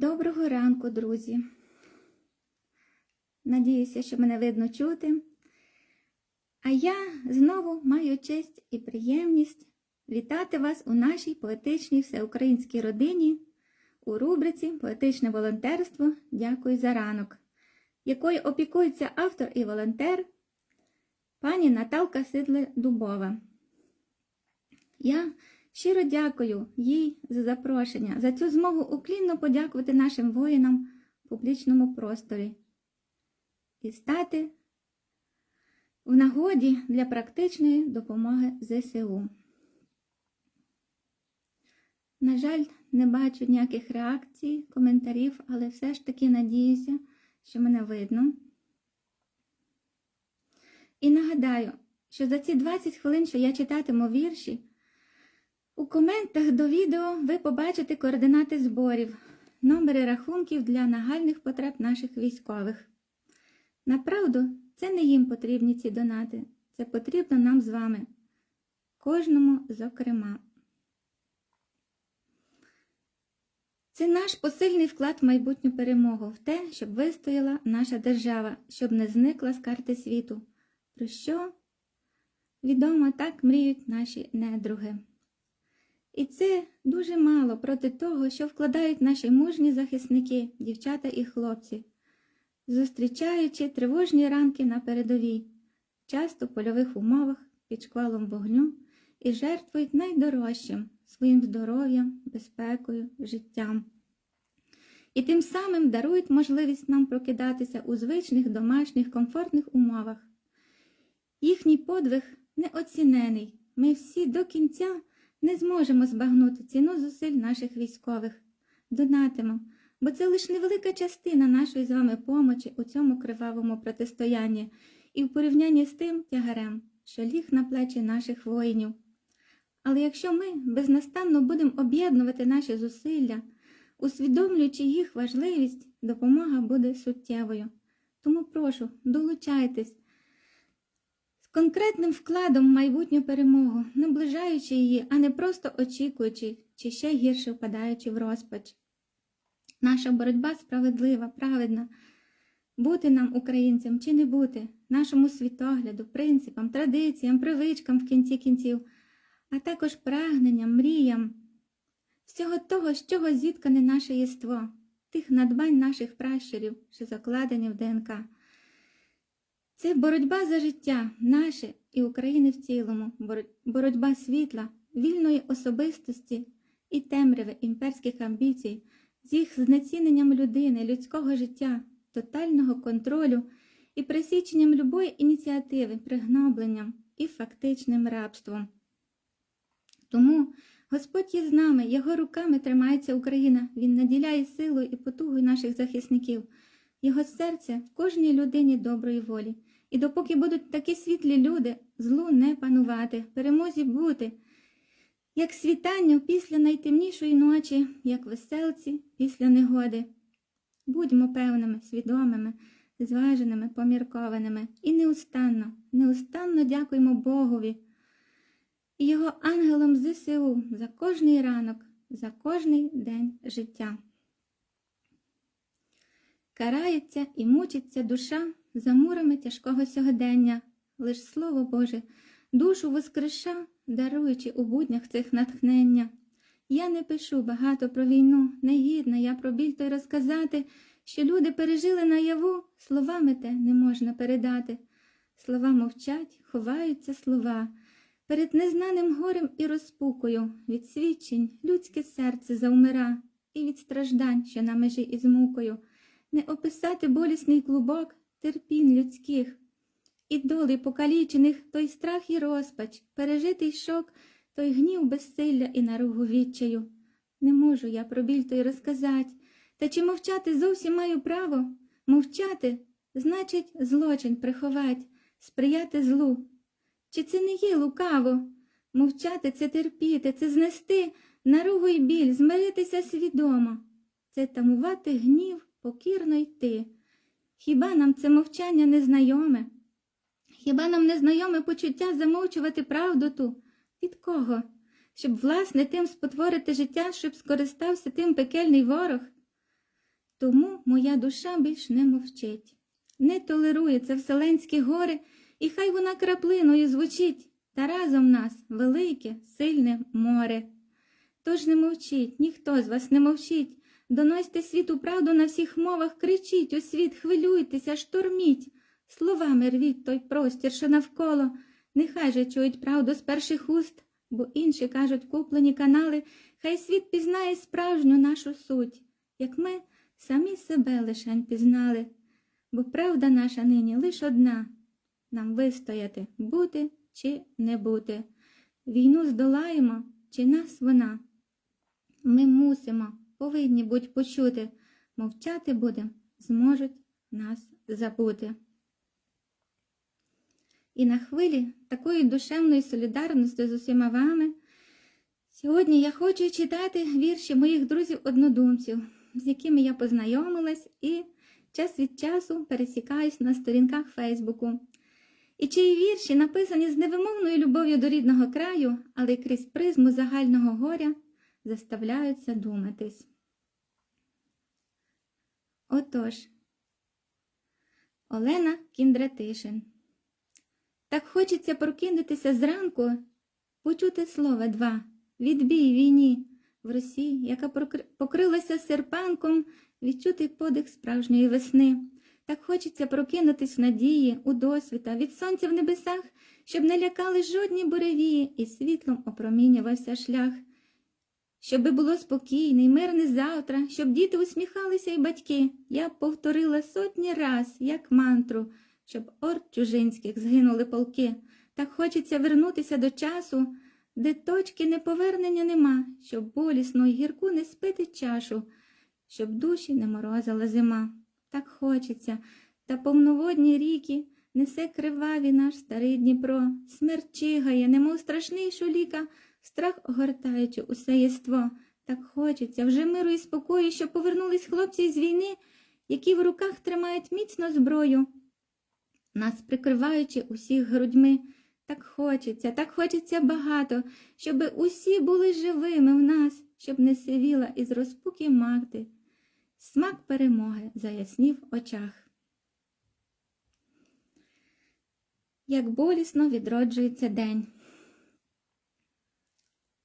Доброго ранку, друзі. Надіюся, що мене видно чути. А я знову маю честь і приємність вітати вас у нашій поетичній всеукраїнській родині у рубриці Поетичне волонтерство Дякую за ранок, якою опікується автор і волонтер пані Наталка Сидле Дубова. Я щиро дякую їй за запрошення, за цю змогу уклінно подякувати нашим воїнам в публічному просторі і стати в нагоді для практичної допомоги ЗСУ. На жаль, не бачу ніяких реакцій, коментарів, але все ж таки надіюся, що мене видно. І нагадаю, що за ці 20 хвилин, що я читатиму вірші, у коментах до відео ви побачите координати зборів, номери рахунків для нагальних потреб наших військових. Направду, це не їм потрібні ці донати, це потрібно нам з вами, кожному зокрема. Це наш посильний вклад в майбутню перемогу, в те, щоб вистояла наша держава, щоб не зникла з карти світу, про що відомо так мріють наші недруги. І це дуже мало проти того, що вкладають наші мужні захисники, дівчата і хлопці, зустрічаючи тривожні ранки на передовій, часто в польових умовах під шквалом вогню і жертвують найдорожчим своїм здоров'ям, безпекою, життям. І тим самим дарують можливість нам прокидатися у звичних домашніх комфортних умовах. Їхній подвиг неоцінений. Ми всі до кінця не зможемо збагнути ціну зусиль наших військових. Донатимо, бо це лише невелика частина нашої з вами помочі у цьому кривавому протистоянні і в порівнянні з тим тягарем, що ліг на плечі наших воїнів. Але якщо ми безнастанно будемо об'єднувати наші зусилля, усвідомлюючи їх важливість, допомога буде суттєвою. Тому прошу, долучайтесь конкретним вкладом в майбутню перемогу, наближаючи її, а не просто очікуючи чи ще гірше впадаючи в розпач. Наша боротьба справедлива, праведна. Бути нам, українцям, чи не бути, нашому світогляду, принципам, традиціям, привичкам в кінці кінців, а також прагненням, мріям, всього того, з чого зіткане наше єство, тих надбань наших пращурів, що закладені в ДНК. Це боротьба за життя наше і України в цілому, боротьба світла, вільної особистості і темряви імперських амбіцій, з їх знеціненням людини, людського життя, тотального контролю і присіченням любої ініціативи, пригнобленням і фактичним рабством. Тому Господь є з нами, Його руками тримається Україна, Він наділяє силою і потугою наших захисників, Його серце в кожній людині доброї волі. І допоки будуть такі світлі люди, злу не панувати, перемозі бути, як світання після найтемнішої ночі, як веселці після негоди. Будьмо певними, свідомими, зваженими, поміркованими і неустанно, неустанно дякуємо Богові і його ангелам ЗСУ за кожний ранок, за кожний день життя. Карається і мучиться душа за мурами тяжкого сьогодення, лиш Слово Боже, душу воскреша, даруючи у буднях цих натхнення. Я не пишу багато про війну, негідна я про біль той розказати, що люди пережили наяву, словами те не можна передати. Слова мовчать, ховаються слова. Перед незнаним горем і розпукою від свідчень людське серце заумира, і від страждань, що на межі із мукою, не описати болісний клубок терпін людських, і доли покалічених той страх і розпач, пережитий шок, той гнів безсилля і наругу відчаю. Не можу я про біль той розказать, та чи мовчати зовсім маю право? Мовчати значить злочин приховать, сприяти злу. Чи це не є лукаво? Мовчати це терпіти, це знести наругу й біль, змиритися свідомо, це тамувати гнів, покірно йти. Хіба нам це мовчання незнайоме? Хіба нам незнайоме почуття замовчувати правду ту? Від кого? Щоб, власне, тим спотворити життя, щоб скористався тим пекельний ворог? Тому моя душа більш не мовчить, не толерує це вселенські гори, і хай вона краплиною звучить, та разом нас велике, сильне море. Тож не мовчіть, ніхто з вас не мовчить, доносьте світу правду на всіх мовах, кричіть у світ, хвилюйтеся, шторміть, словами рвіть той простір, що навколо, нехай же чують правду з перших уст, бо інші кажуть куплені канали, хай світ пізнає справжню нашу суть, як ми самі себе лишень пізнали, бо правда наша нині лиш одна нам вистояти, бути чи не бути. Війну здолаємо, чи нас вона. Ми мусимо, повинні будь почути, мовчати будем, зможуть нас забути. І на хвилі такої душевної солідарності з усіма вами. Сьогодні я хочу читати вірші моїх друзів-однодумців, з якими я познайомилась і час від часу пересікаюсь на сторінках Фейсбуку. І чиї вірші написані з невимовною любов'ю до рідного краю, але й крізь призму загального горя заставляються думатись. Отож, Олена Кіндратишин. Так хочеться прокинутися зранку, почути слова два, відбій війні в Росії, яка покрилася серпанком, відчути подих справжньої весни. Так хочеться прокинутись в надії, у досвіта, від сонця в небесах, щоб не лякали жодні буревії, і світлом опромінювався шлях. Щоби було спокійне й мирне завтра, щоб діти усміхалися й батьки, я повторила сотні раз, як мантру, щоб орд чужинських згинули полки. Так хочеться вернутися до часу, де точки неповернення нема, щоб болісно й гірку не спити чашу, щоб душі не морозила зима. Так хочеться, та повноводні ріки несе криваві наш старий Дніпро, смерть чигає, немов страшний шуліка, страх огортаючи усе єство. Так хочеться вже миру і спокою, щоб повернулись хлопці з війни, які в руках тримають міцно зброю, нас прикриваючи усіх грудьми. Так хочеться, так хочеться багато, щоби усі були живими в нас, щоб не сивіла із розпуки мати. Смак перемоги заяснів очах. Як болісно відроджується день.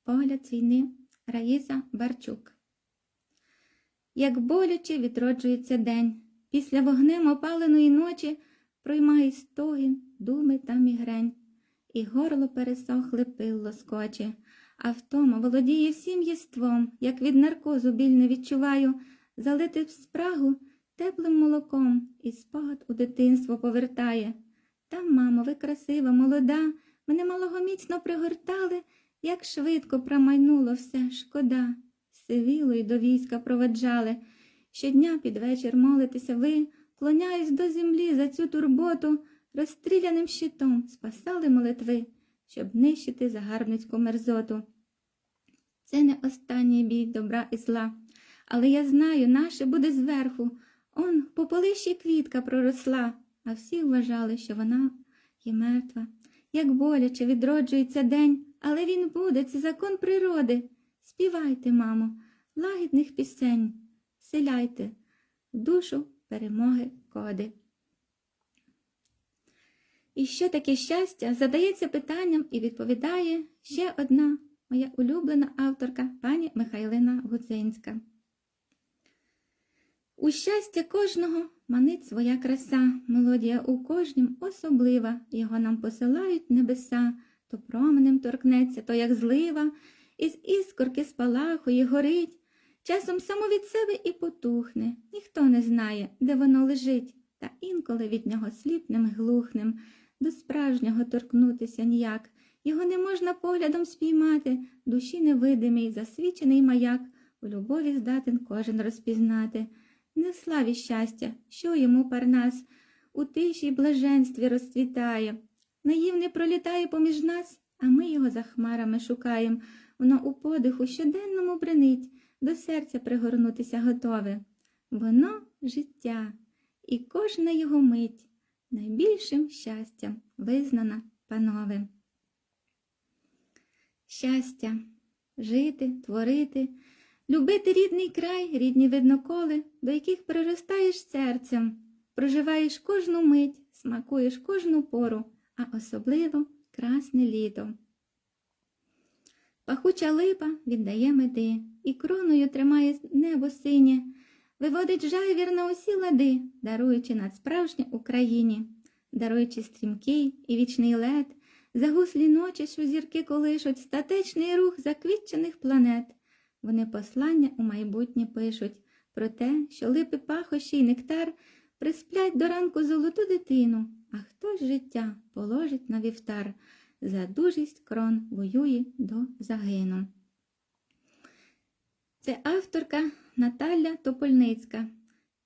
Погляд війни. Раїса Барчук. Як боляче відроджується день, після вогнем опаленої ночі проймає стогін, думи та мігрень, і горло пересохле пил лоскоче, а втома володіє всім єством, як від наркозу біль не відчуваю, залити в спрагу теплим молоком. І спогад у дитинство повертає. Там, мамо, ви красива, молода, мене малого міцно пригортали, як швидко промайнуло все, шкода. Сивіло й до війська проведжали. Щодня під вечір молитеся ви, клоняюсь до землі за цю турботу, розстріляним щитом спасали молитви, щоб нищити загарбницьку мерзоту. Це не останній бій добра і зла, але я знаю, наше буде зверху. Он по полищі квітка проросла, а всі вважали, що вона є мертва. Як боляче відроджується день, але він буде, це закон природи. Співайте, мамо, лагідних пісень, селяйте в душу перемоги коди. І що таке щастя? Задається питанням і відповідає ще одна моя улюблена авторка пані Михайлина Гудзинська. У щастя кожного манить своя краса, мелодія у кожнім особлива, його нам посилають небеса, то променем торкнеться, то як злива, із іскорки спалахує, горить, часом само від себе і потухне, ніхто не знає, де воно лежить, та інколи від нього сліпнем і глухнем, до справжнього торкнутися ніяк, його не можна поглядом спіймати, душі невидимий, засвічений маяк, у любові здатен кожен розпізнати. Не в славі щастя, що йому парнас, у тиші й блаженстві розцвітає. Наївне пролітає поміж нас, а ми його за хмарами шукаєм. Воно у подиху щоденному бренить, до серця пригорнутися готове. Воно життя, і кожна його мить найбільшим щастям визнана, панове. Щастя жити, творити, любити рідний край, рідні видноколи, до яких приростаєш серцем, проживаєш кожну мить, смакуєш кожну пору, а особливо красне літо. Пахуча липа віддає меди, і кроною тримає небо синє, виводить жайвір на усі лади, даруючи над справжнє Україні, даруючи стрімкий і вічний лед, загуслі ночі, що зірки колишуть, статечний рух заквітчених планет. Вони послання у майбутнє пишуть про те, що липи пахощі й нектар присплять до ранку золоту дитину, а хтось життя положить на вівтар, за дужість крон воює до загину. Це авторка Наталя Топольницька.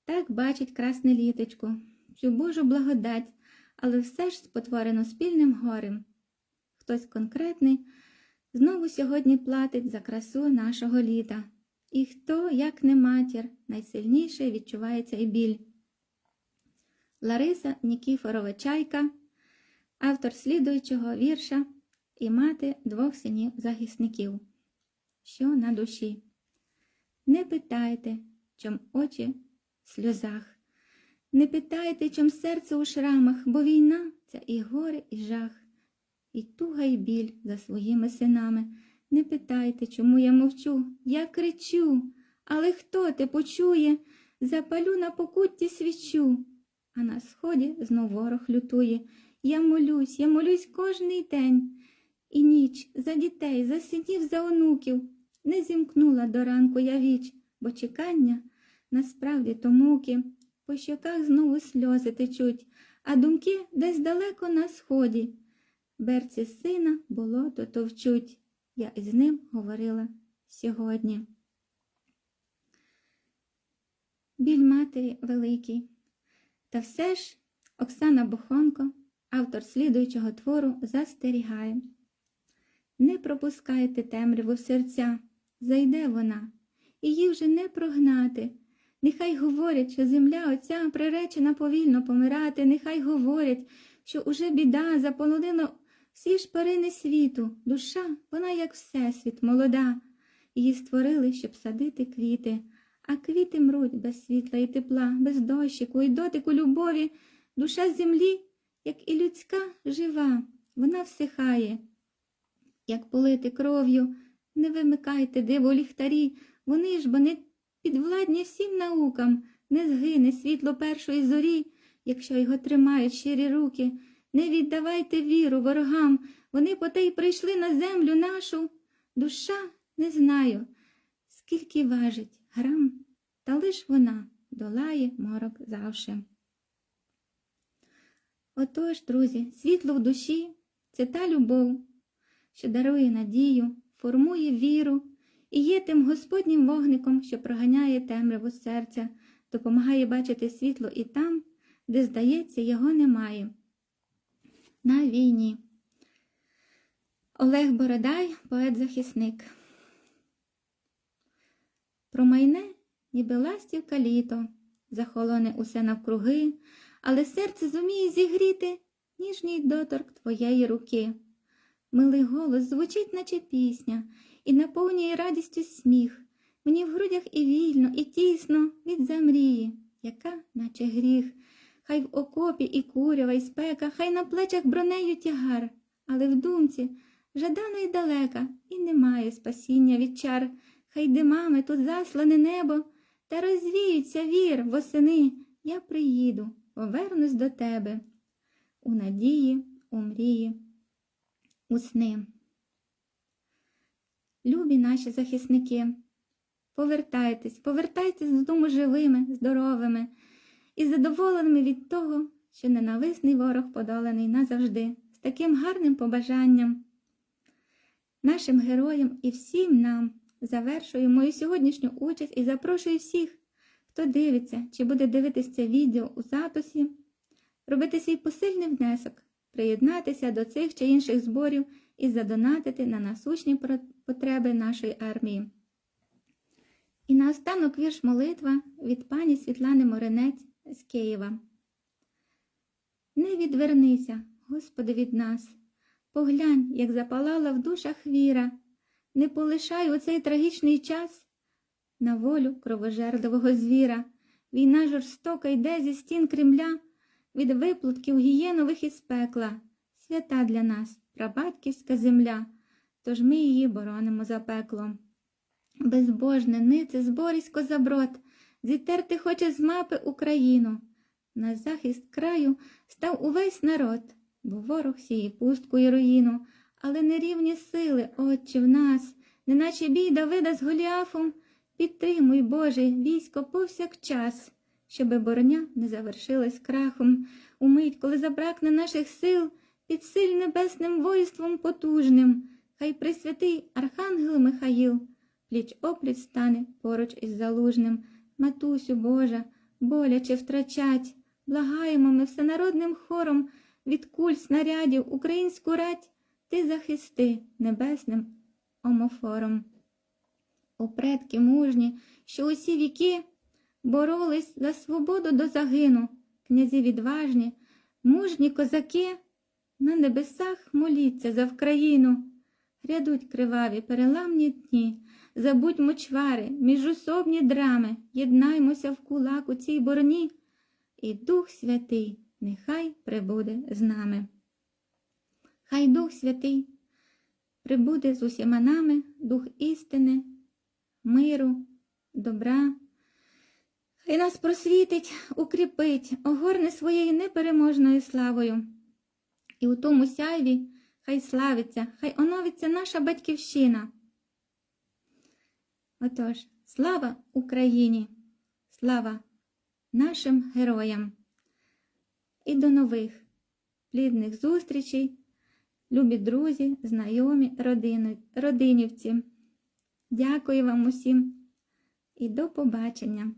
Так бачить красне літочко, цю Божу благодать, але все ж спотворено спільним горем. Хтось конкретний знову сьогодні платить за красу нашого літа. І хто, як не матір, найсильніше відчуває цей біль. Лариса Нікіфорова Чайка, автор слідуючого вірша і мати двох синів захисників. Що на душі? Не питайте, чом очі в сльозах. Не питайте, чом серце у шрамах, бо війна це і горе, і жах, і туга, і біль за своїми синами. Не питайте, чому я мовчу, я кричу, але хто те почує, запалю на покутті свічу, а на сході знов ворог лютує. Я молюсь, я молюсь кожний день. І ніч за дітей, за синів, за онуків. Не зімкнула до ранку я віч, бо чекання насправді то муки. По щоках знову сльози течуть, а думки десь далеко на сході. Берці сина болото товчуть. Я із ним говорила сьогодні. Біль матері великий. Та все ж Оксана Бохонко, автор слідуючого твору, застерігає. Не пропускайте темряву серця, зайде вона, її вже не прогнати. Нехай говорять, що земля оця приречена повільно помирати, нехай говорять, що уже біда заполонила всі шпарини світу, душа, вона, як всесвіт, молода. Її створили, щоб садити квіти, а квіти мруть без світла і тепла, без дощику і дотику любові. Душа землі, як і людська, жива, вона всихає. Як полити кров'ю, не вимикайте диво ліхтарі, вони ж бо не підвладні всім наукам, не згине світло першої зорі, якщо його тримають щирі руки. Не віддавайте віру ворогам, вони по те й прийшли на землю нашу. Душа не знаю, скільки важить грам, та лиш вона долає морок завше. Отож, друзі, світло в душі це та любов, що дарує надію, формує віру і є тим Господнім вогником, що проганяє темряву серця, допомагає бачити світло і там, де, здається, його немає. На війні. Олег Бородай, поет-захисник. Промайне, ніби ластівка літо, захолоне усе навкруги, але серце зуміє зігріти ніжній доторк твоєї руки. Милий голос звучить, наче пісня, і наповнює радістю сміх. Мені в грудях і вільно, і тісно від замрії, яка, наче гріх. Хай в окопі і курява, і спека, хай на плечах бронею тягар, але в думці жадана й далека, і немає спасіння від чар. Хай димами тут заслане небо, та розвіються вір восени. Я приїду, повернусь до тебе. У надії, у мрії, у сни. Любі наші захисники, повертайтесь, повертайтесь додому живими, здоровими і задоволеними від того, що ненависний ворог подоланий назавжди, з таким гарним побажанням. Нашим героям і всім нам завершую мою сьогоднішню участь і запрошую всіх, хто дивиться чи буде дивитися це відео у записі, робити свій посильний внесок, приєднатися до цих чи інших зборів і задонатити на насущні потреби нашої армії. І наостанок вірш молитва від пані Світлани Моринець з Києва. Не відвернися, Господи, від нас, поглянь, як запалала в душах віра, не полишай у цей трагічний час на волю кровожерливого звіра. Війна жорстока йде зі стін Кремля, від виплутків гієнових із пекла. Свята для нас, прабатьківська земля, тож ми її боронимо за пекло. Безбожне нице зборисько заброд, зітерти хоче з мапи Україну. На захист краю став увесь народ, бо ворог сіє пустку і руїну, але нерівні сили, отче, в нас, неначе бій Давида з Голіафом, підтримуй, Боже, військо повсякчас, щоби борня не завершилась крахом. Умить, коли забракне наших сил, під силь небесним воїнством потужним, хай присвятий Архангел Михаїл, пліч опліч стане поруч із залужним. Матусю Божа, боляче втрачать, благаємо ми всенародним хором від куль снарядів українську рать, ти захисти небесним омофором. У предки мужні, що усі віки боролись за свободу до загину, князі відважні, мужні козаки, на небесах моліться за Вкраїну. Грядуть криваві переламні дні, забудьмо чвари, міжусобні драми, єднаймося в кулак у цій борні, і Дух Святий нехай прибуде з нами. Хай Дух Святий прибуде з усіма нами, Дух істини, миру, добра. Хай нас просвітить, укріпить, огорне своєю непереможною славою. І у тому сяйві хай славиться, хай оновиться наша батьківщина. Отож, слава Україні, слава нашим героям. І до нових плідних зустрічей, любі друзі, знайомі, родини, родинівці. Дякую вам усім і до побачення!